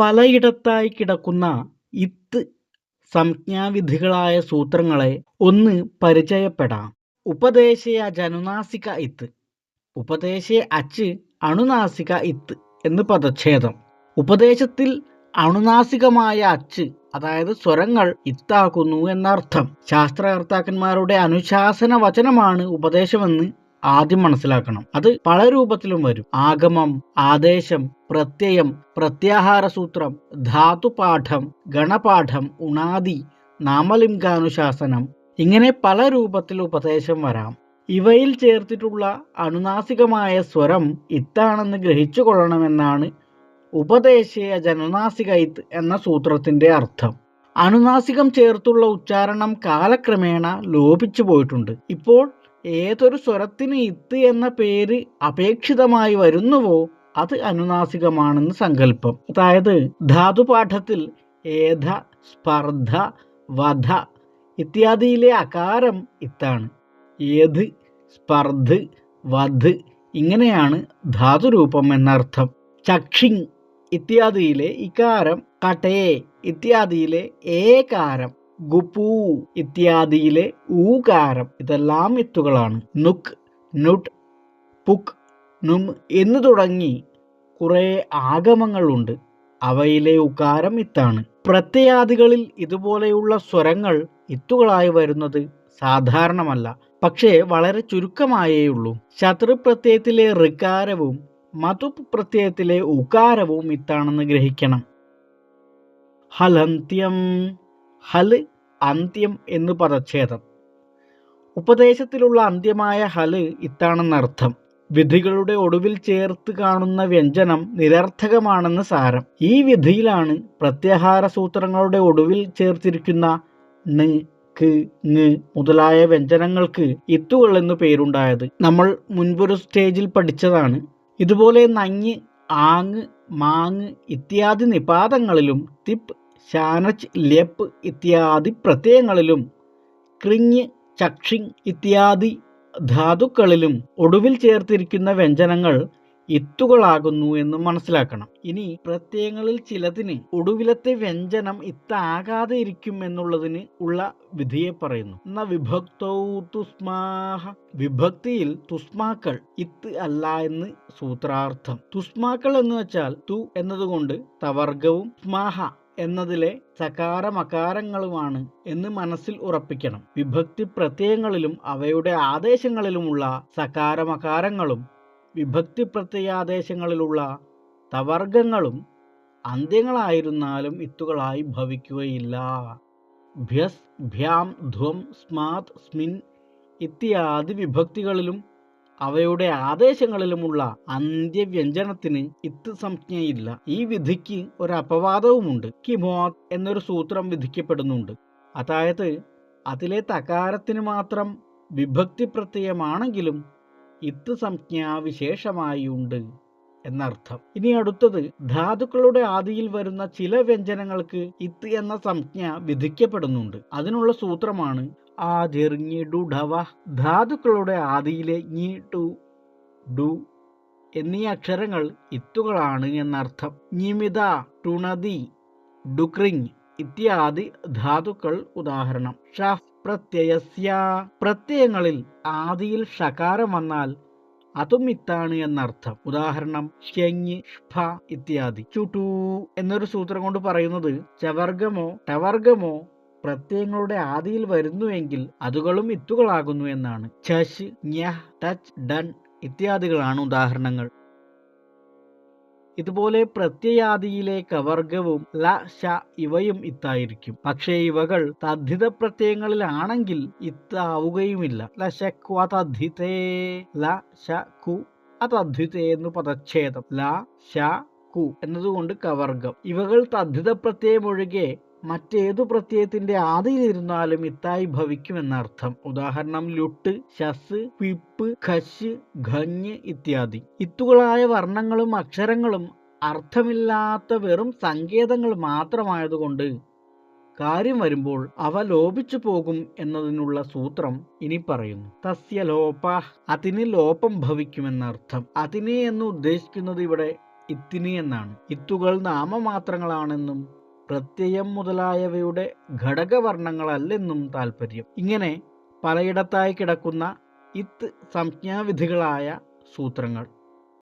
പലയിടത്തായി കിടക്കുന്ന ഇത്ത് സംജ്ഞാവിധികളായ സൂത്രങ്ങളെ ഒന്ന് പരിചയപ്പെടാം. ഉപദേശയ ജനുനാസിക ഇത്ത്. ഉപദേശേ അച്ച് അണുനാസിക ഇത്ത് എന്ന് പദച്ഛേദം. ഉപദേശത്തിൽ അണുനാസികമായ അച്ച് അതായത് സ്വരങ്ങൾ ഇത്താക്കുന്നു എന്നർത്ഥം. ശാസ്ത്രകർത്താക്കന്മാരുടെ അനുശാസന വചനമാണ് ഉപദേശമെന്ന് ആദ്യം മനസ്സിലാക്കണം. അത് പല രൂപത്തിലും വരും. ആഗമം ആദേശം പ്രത്യയം പ്രത്യാഹാര സൂത്രം ധാതുപാഠം ഗണപാഠം ഉണാദി നാമലിംഗാനുശാസനം ഇങ്ങനെ പല രൂപത്തിൽ ഉപദേശം വരാം. ഇവയിൽ ചേർത്തിട്ടുള്ള അനുനാസികമായ സ്വരം ഇത്താണെന്ന് ഗ്രഹിച്ചു കൊള്ളണമെന്നാണ് ഉപദേശീയ ജനനാസികൈത്ത് എന്ന സൂത്രത്തിന്റെ അർത്ഥം. അനുനാസികം ചേർത്തുള്ള ഉച്ചാരണം കാലക്രമേണ ലോപിച്ചു പോയിട്ടുണ്ട്. ഇപ്പോൾ ഏതൊരു സ്വരത്തിന് ഇത്ത് എന്ന പേര് അപേക്ഷിതമായി വരുന്നുവോ അത് അനുനാസികമാണെന്ന് സങ്കല്പം. അതായത് ധാതുപാഠത്തിൽ ഏധ സ്പർദ്ധ വധ ഇത്യാദിയിലെ അകാരം ഇത്താണ്. ഏത് സ്പർദ്ധ വധ് ഇങ്ങനെയാണ് ധാതുരൂപം എന്നർത്ഥം. ചക്ഷിങ് ഇത്യാദിയിലെ ഇകാരം കടേ ഇത്യാദിയിലെ ഏകാരം. ഗുപൂ ഇത്യാദിയിലെ ഊകാരം. ഇതെല്ലാം എത്തുകളാണ്. നുക് നുട്ട് പുക് നും എന്ന് തുടങ്ങി കുറേ ആഗമങ്ങളുണ്ട്. അവയിലെ ഉകാരം ഇത്താണ്. പ്രത്യയാദികളിൽ ഇതുപോലെയുള്ള സ്വരങ്ങൾ ഇത്തുകളായി വരുന്നത് സാധാരണമല്ല. പക്ഷേ വളരെ ചുരുക്കമായേ ഉള്ളൂ. ശത്രു പ്രത്യയത്തിലെ ഋകാരവും മധു പ്രത്യയത്തിലെ ഉകാരവും ഇത്താണെന്ന് ഗ്രഹിക്കണം. ഹലന്ത്യം ഹൽ അന്ത്യം എന്ന് പദച്ഛേദം ഉപദേശത്തിലുള്ള അന്ത്യമായ ഹൽ ഇത്താണെന്നർത്ഥം വിധികളുടെ ഒടുവിൽ ചേർത്ത് കാണുന്ന വ്യഞ്ജനം നിരർത്ഥകമാണെന്ന് സാരം. ഈ വിധിയിലാണ് പ്രത്യാഹാര സൂത്രങ്ങളുടെ ഒടുവിൽ ചേർത്തിരിക്കുന്ന ന് ക് ങ് മുതലായ വ്യഞ്ജനങ്ങൾക്ക് ഇത്തുകൾ എന്ന് പേരുണ്ടായത്. നമ്മൾ മുൻപൊരു സ്റ്റേജിൽ പഠിച്ചതാണ്. ഇതുപോലെ നഞ്ഞ് ആങ് മാങ് ഇത്യാദി നിപാതങ്ങളിലും തിപ്പ് ശാനച്ച് ലെപ്പ് ഇത്യാദി പ്രത്യയങ്ങളിലും ക്രിങ് ചക്ഷിങ് ഇത്യാദി ധാതുക്കളിലും ഒടുവിൽ ചേർത്തിരിക്കുന്ന വ്യഞ്ജനങ്ങൾ ഇത്തുകളാകുന്നു എന്ന് മനസ്സിലാക്കണം. ഇനി പ്രത്യയങ്ങളിൽ ചിലതിന് ഒടുവിലത്തെ വ്യഞ്ജനം ഇത്താകാതെ ഇരിക്കും എന്നുള്ളതിന് ഉള്ള വിധിയെ പറയുന്നു. എന്ന വിഭക്തൗ തുസ്മാഹ. വിഭക്തിയിൽ തുസ്മാക്കൾ ഇത്ത് അല്ല എന്ന് സൂത്രാർത്ഥം. തുസ്മാക്കൾ എന്ന് വെച്ചാൽ തു എന്നതുകൊണ്ട് തവർഗവും സ്മാഹ എന്നതിലെ സകാര മകാരങ്ങളുമാണ് എന്ന് മനസ്സിൽ ഉറപ്പിക്കണം. വിഭക്തി പ്രത്യയങ്ങളിലും അവയുടെ ആദേശങ്ങളിലുമുള്ള സകാര മകാരങ്ങളും വിഭക്തി പ്രത്യയാദേശങ്ങളിലുള്ള തവർഗങ്ങളും അന്ത്യങ്ങളായിരുന്നാലും ഇത്തുകളായി ഭവിക്കുകയില്ല. ഭ്യസ് ഭ്യാം ധ്വം സ്മാത് സ്മിൻ ഇത്യാദി വിഭക്തികളിലും അവയുടെ ആദേശങ്ങളിലുമുള്ള അന്ത്യവ്യഞ്ജനത്തിന് ഇത്ത് സംജ്ഞയില്ല ഈ വിധിക്ക് ഒരു അപവാദവുമുണ്ട്. കിമോത് എന്നൊരു സൂത്രം വിധിക്കപ്പെടുന്നുണ്ട്. അതായത് അതിലെ തകാരത്തിന് മാത്രം വിഭക്തി പ്രത്യയമാണെങ്കിലും ഇത്ത് സംജ്ഞ വിശേഷമായി ഉണ്ട് എന്നർത്ഥം. ഇനി അടുത്തത് ധാതുക്കളുടെ ആദിയിൽ വരുന്ന ചില വ്യഞ്ജനങ്ങൾക്ക് ഇത്ത് എന്ന സംജ്ഞ വിധിക്കപ്പെടുന്നുണ്ട്. അതിനുള്ള സൂത്രമാണ് ആദിർഞ്ഞിടുഢവ ധാതുക്കളുടെ ആദിയിലെ ഞി ടു ഡു എന്നീ അക്ഷരങ്ങൾ ഇത്തുകളാണ് എന്നർത്ഥം. ഞിമിത ടുണതി ഡുക്രിങ് ഇത്യാദി ധാതുക്കൾ ഉദാഹരണം. ഷഫ് പ്രത്യയസ്യ. പ്രത്യയങ്ങളിൽ ആദിയിൽ ഷകാരം വന്നാൽ അതും ഇത്താണ് എന്നർത്ഥം. ഉദാഹരണം ഷെങ് ഷ്ഫ ഇത്യാദി. ചുട്ടു എന്നൊരു സൂത്രം കൊണ്ട് പറയുന്നത് ചവർഗമോ ടവർഗമോ പ്രത്യയങ്ങളുടെ ആദിയിൽ വരുന്നുവെങ്കിൽ അതുകളും ഇത്തുകളാകുന്നു എന്നാണ്. ചഷ് ഞഹ് ടച്ച് ഡൺ ഇത്യാദികളാണ് ഉദാഹരണങ്ങൾ. ഇതുപോലെ പ്രത്യയാദിയിലെ കവർഗവും ല ഷ ഇവയും ഇത്തായിരിക്കും. പക്ഷേ ഇവകൾ തദ്ധിത പ്രത്യയങ്ങളിലാണെങ്കിൽ ഇത്താവുകയുമില്ല. ല ഷ ക്വ തദ്ധിതേ ല ഷ കു അതദ്ധിതേ എന്ന് പദച്ഛേദം. ല ഷ കു എന്നതുകൊണ്ട് കവർഗം. ഇവകൾ തദ്ധിത പ്രത്യയം ഒഴികെ മറ്റേതു പ്രത്യയത്തിന്റെ ആദിയിലിരുന്നാലും ഇത്തായി ഭവിക്കുമെന്നർത്ഥം. ഉദാഹരണം ലുട്ട് ശസ് പിപ്പ് ഖഷ് ഖഞ്ഞ് ഇത്യാദി. ഇത്തുകളായ വർണങ്ങളും അക്ഷരങ്ങളും അർത്ഥമില്ലാത്ത വെറും സങ്കേതങ്ങൾ മാത്രമായതുകൊണ്ട് കാര്യം വരുമ്പോൾ അവ ലോപിച്ചു പോകും എന്നതിനുള്ള സൂത്രം ഇനി പറയുന്നു. തസ്യ ലോപ അതിന് ലോപം ഭവിക്കുമെന്നർത്ഥം. അതിനെ എന്ന് ഉദ്ദേശിക്കുന്നത് ഇവിടെ ഇത്തിനി എന്നാണ്. ഇത്തുകൾ നാമമാത്രങ്ങളാണെന്നും പ്രത്യയം മുതലായവയുടെ ഘടകവർണങ്ങളല്ലെന്നും താൽപ്പര്യം ഇങ്ങനെ പലയിടത്തായി കിടക്കുന്ന ഇത്ത് സംജ്ഞാവിധികളായ സൂത്രങ്ങൾ.